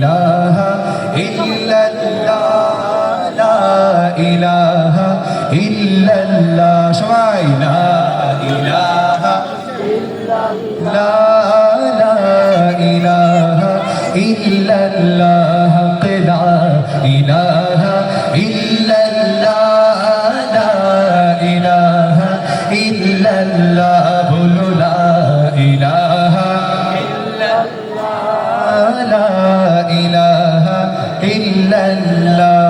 إله إلا الله لا إله إلا الله شمعي لا إله لا لا إله إلا الله كلا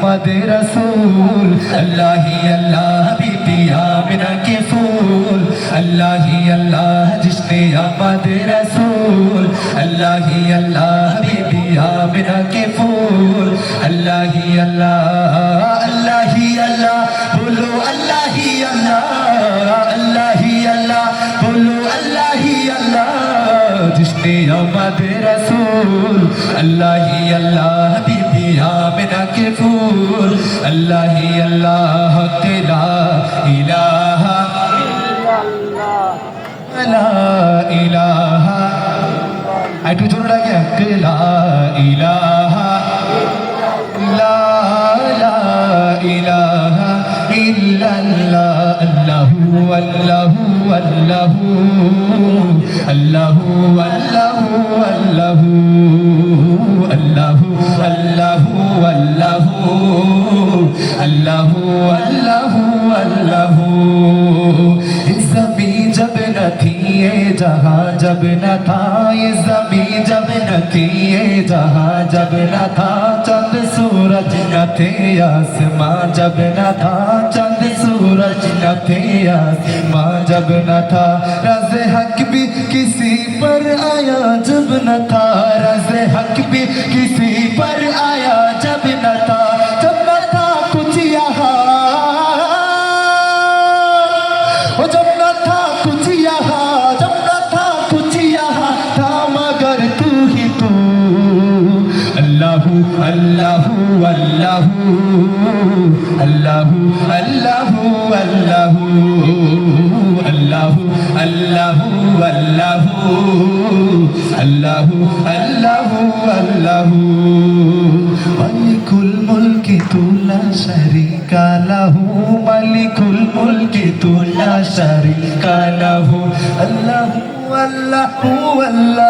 মোহাম্মদ রসুল, আল্লাহ আল্লাহ বিপিয়া মিনা কে ফুল, আল্লাহ আল্লাহ জিসনে আমদ রসুল, আল্লাহ আল্লাহ বিপিয়া মিনা কে ফুল, আল্লাহ আল্লাহ আল্লাহ আল্লাহ, বলো আল্লাহ আল্লাহ আল্লাহ আল্লাহ, বলো আল্লাহ আল্লাহ জিসনে আমদ রসুল, আল্লাহ আল্লাহ मेरा के फूल अल्लाह ही अल्लाह तेरा इलाह ला इलाह একটু জোরে লাগে লা ইলাহা লা লা ইলাহা ইল্লাল্লাহ। আল্লাহু আল্লাহু আল্লাহু। আল্লাহু আল্লাহু আল্লাহু। जहाँ जब न था ये जमी जब न थी ये जहाँ जब न था चंद सूरज न थे आसमां जब न था चंद सूरज न थे आसमां जब न था रज हक भी किसी पर आया जब न था रज हक भी किसी पर الله الله الله الله الله الله الله الله الله الله ملك الملك لا شريك له ملك الملك لا شريك له. الله الله الله